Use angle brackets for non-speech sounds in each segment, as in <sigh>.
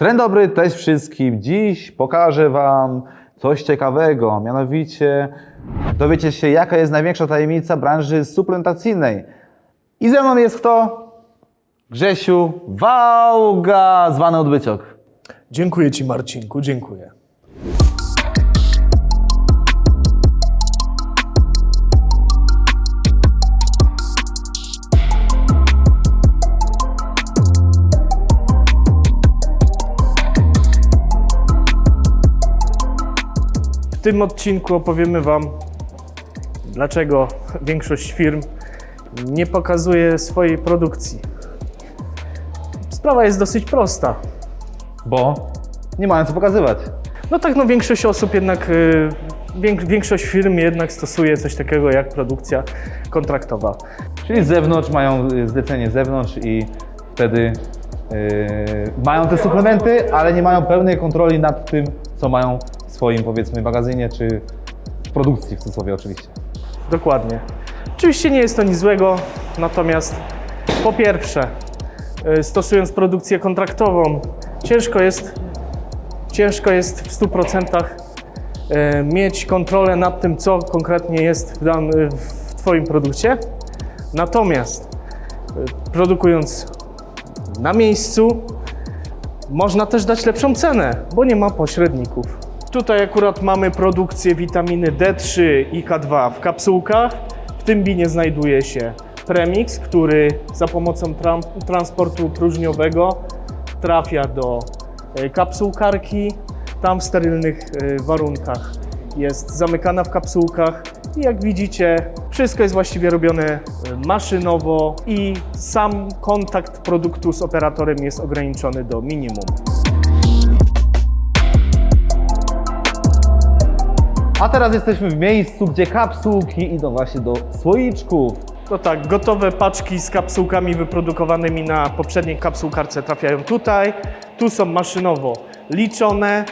Trend dobry, cześć wszystkim. Dziś pokażę Wam coś ciekawego, mianowicie dowiecie się, jaka jest największa tajemnica branży suplementacyjnej. I ze mną jest kto? Grzesiu Wałga, zwany Odbyciok. Dziękuję Ci, Marcinku, dziękuję. W tym odcinku opowiemy Wam, dlaczego większość firm nie pokazuje swojej produkcji. Sprawa jest dosyć prosta. Bo nie mają co pokazywać. No tak, no większość osób jednak, y, większość firm jednak stosuje coś takiego jak produkcja kontraktowa. Czyli z zewnątrz mają y, zlecenie z zewnątrz i wtedy yy, mają te suplementy, ale nie mają pełnej kontroli nad tym, co mają w swoim powiedzmy magazynie czy w produkcji w cudzysłowie oczywiście. Dokładnie. Oczywiście nie jest to nic złego, natomiast po pierwsze, y, stosując produkcję kontraktową, ciężko jest, ciężko jest w 100% y, mieć kontrolę nad tym, co konkretnie jest w, dan, w Twoim produkcie. Natomiast y, produkując na miejscu, można też dać lepszą cenę, bo nie ma pośredników. Tutaj akurat mamy produkcję witaminy D3 i K2 w kapsułkach. W tym binie znajduje się premix, który za pomocą tram- transportu próżniowego trafia do e, kapsułkarki. Tam w sterylnych e, warunkach jest zamykana w kapsułkach i jak widzicie, wszystko jest właściwie robione e, maszynowo i sam kontakt produktu z operatorem jest ograniczony do minimum. A teraz jesteśmy w miejscu, gdzie kapsułki idą właśnie do słoiczków. No tak, gotowe paczki z kapsułkami wyprodukowanymi na poprzedniej kapsułkarce trafiają tutaj. Tu są maszynowo liczone,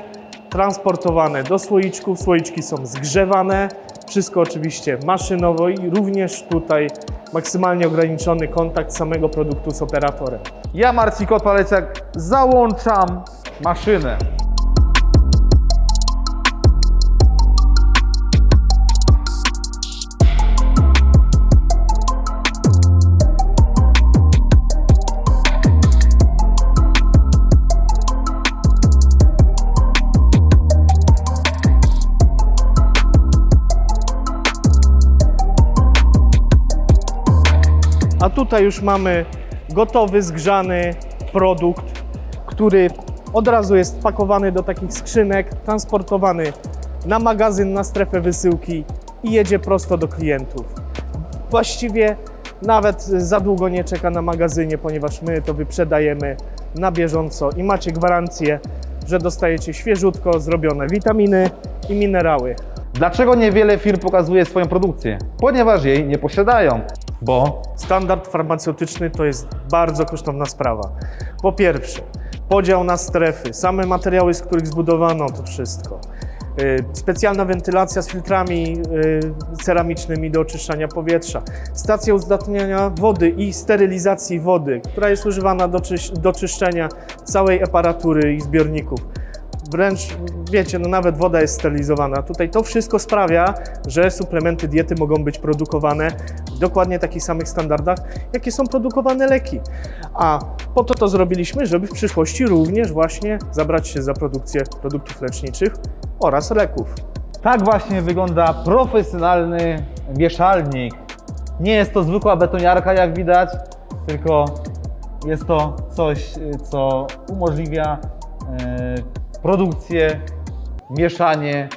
transportowane do słoiczków. Słoiczki są zgrzewane. Wszystko oczywiście maszynowo i również tutaj maksymalnie ograniczony kontakt samego produktu z operatorem. Ja, Marcin Kot-Paleciak, załączam maszynę. Tutaj już mamy gotowy, zgrzany produkt, który od razu jest pakowany do takich skrzynek, transportowany na magazyn, na strefę wysyłki i jedzie prosto do klientów. Właściwie nawet za długo nie czeka na magazynie, ponieważ my to wyprzedajemy na bieżąco i macie gwarancję, że dostajecie świeżutko zrobione witaminy i minerały. Dlaczego niewiele firm pokazuje swoją produkcję? Ponieważ jej nie posiadają. Bo Standard farmaceutyczny to jest bardzo kosztowna sprawa. Po pierwsze, podział na strefy, same materiały, z których zbudowano to wszystko. Y, Specjalna wentylacja z filtrami y, ceramicznymi do oczyszczania powietrza. Stacja uzdatniania wody i sterylizacji wody, która jest używana do, do czyszczenia całej aparatury i zbiorników. Wręcz, wiecie, no nawet woda jest sterylizowana. Tutaj to wszystko sprawia, że suplementy diety mogą być produkowane w dokładnie takich samych standardach, jakie są produkowane leki. A po to to zrobiliśmy, żeby w przyszłości również właśnie zabrać się za produkcję produktów leczniczych oraz leków. tak właśnie wygląda profesjonalny mieszalnik. Nie jest to zwykła betoniarka, jak widać, tylko jest to coś, co umożliwia y, produkcję, mieszanie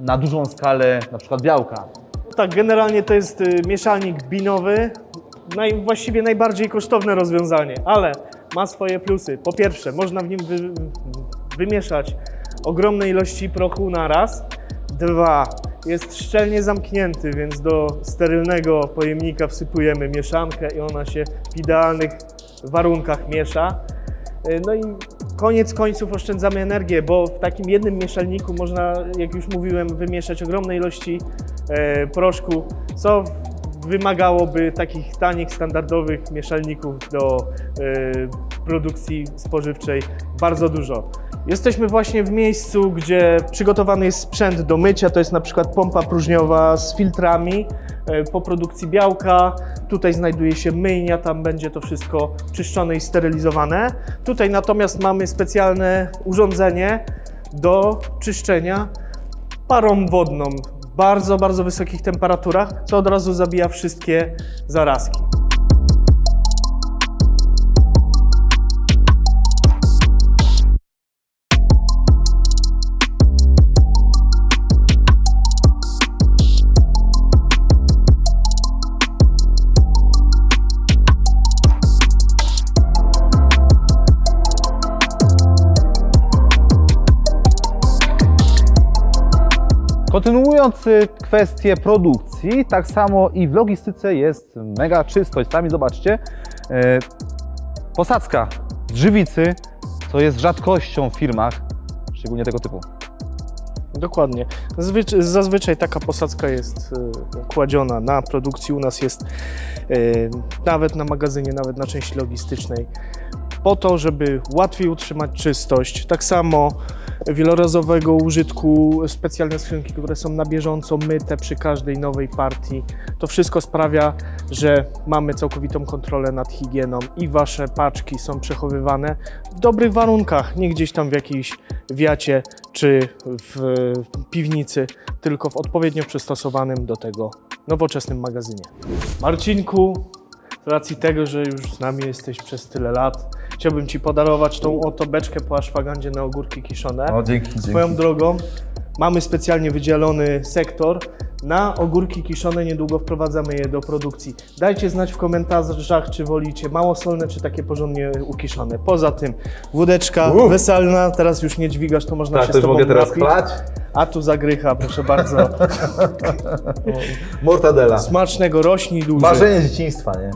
na dużą skalę, na przykład białka. Tak, generalnie to jest y, mieszalnik binowy, naj, właściwie najbardziej kosztowne rozwiązanie, ale ma swoje plusy. Po pierwsze, można w nim wy, wymieszać ogromne ilości prochu na raz. Dwa, jest szczelnie zamknięty, więc do sterylnego pojemnika wsypujemy mieszankę i ona się w idealnych warunkach miesza. Y, No i koniec końców oszczędzamy energię, bo w takim jednym mieszalniku można, jak już mówiłem, wymieszać ogromne ilości e, proszku, co wymagałoby takich tanich, standardowych mieszalników do y, produkcji spożywczej bardzo dużo. Jesteśmy właśnie w miejscu, gdzie przygotowany jest sprzęt do mycia, to jest na przykład pompa próżniowa z filtrami y, po produkcji białka. Tutaj znajduje się myjnia, tam będzie to wszystko czyszczone i sterylizowane. Tutaj natomiast mamy specjalne urządzenie do czyszczenia parą wodną w bardzo, bardzo wysokich temperaturach, co od razu zabija wszystkie zarazki. Kontynuując y, kwestię produkcji, tak samo i w logistyce jest mega czystość. Sami zobaczcie, e, posadzka żywicy, co jest rzadkością w firmach, szczególnie tego typu. Dokładnie. Zazwyczaj, zazwyczaj taka posadzka jest y, kładziona na produkcji. U nas jest y, nawet na magazynie, nawet na części logistycznej, po to, żeby łatwiej utrzymać czystość. Tak samo wielorazowego użytku specjalne skrzynki, które są na bieżąco myte przy każdej nowej partii. To wszystko sprawia, że mamy całkowitą kontrolę nad higieną i wasze paczki są przechowywane w dobrych warunkach, nie gdzieś tam w jakiejś wiacie czy w piwnicy, tylko w odpowiednio przystosowanym do tego nowoczesnym magazynie. Marcinku, z racji tego, że już z nami jesteś przez tyle lat, chciałbym Ci podarować tą oto beczkę po aszwagandzie na ogórki kiszone. dzięki, Swoją drogą mamy specjalnie wydzielony sektor na ogórki kiszone, niedługo wprowadzamy je do produkcji. Dajcie znać w komentarzach, czy wolicie małosolne, czy takie porządnie ukiszone. Poza tym wódeczka Uff. weselna, teraz już nie dźwigasz, to można Tak, się to z tobą mogę teraz napić. klać? A tu zagrycha, proszę bardzo. <laughs> Mortadela. Smacznego, rośnij dłużej. Marzenie dzieciństwa, nie?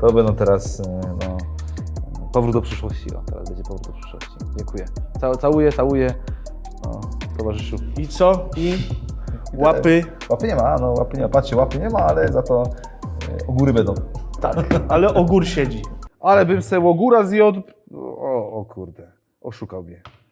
To będą teraz, e, no, powrót do przyszłości. O, teraz będzie powrót do przyszłości. Dziękuję. Cał, całuję, całuję. O, towarzyszu. I co? I łapy. Łapy nie ma, no łapy nie ma. Patrzcie, łapy nie ma, ale za to e, ogóry będą. Tak, ale ogór siedzi. Ale bym se ogóra zjadł. O, o kurde, oszukał mnie.